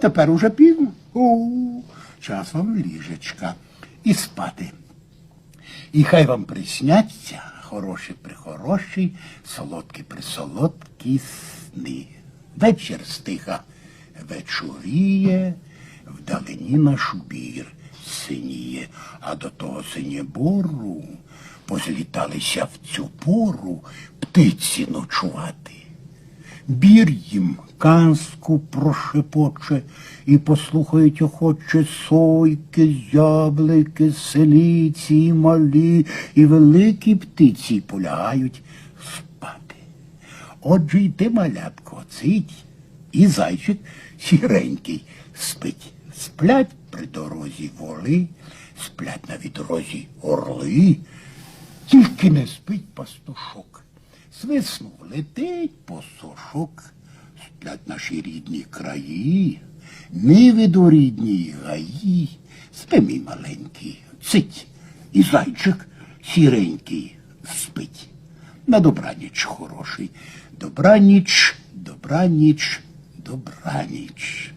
Тепер уже пізно. О, час вам ліжечка і спати. І хай вам присняться хороші прихороші, солодкі присолодкі сни. Вечір стиха вечоріє, вдалині наш бір синіє, а до того синєбору позліталися в цю пору птиці ночувати. Бір їм казку прошепоче і послухають охоче сойки, зяблики, селиці, і малі, і великі птиці полягають спати. Отже йди, малятко, цить, і зайчик сіренький спить. Сплять при дорозі воли, сплять на відрозі орли, тільки не спить пастушок. Свиснув летить посошок, сплять наші рідні краї, нивиду рідні гаї, спи, мій маленький, цить, і зайчик сіренький спить. На добраніч хороший, добраніч, добраніч, добраніч.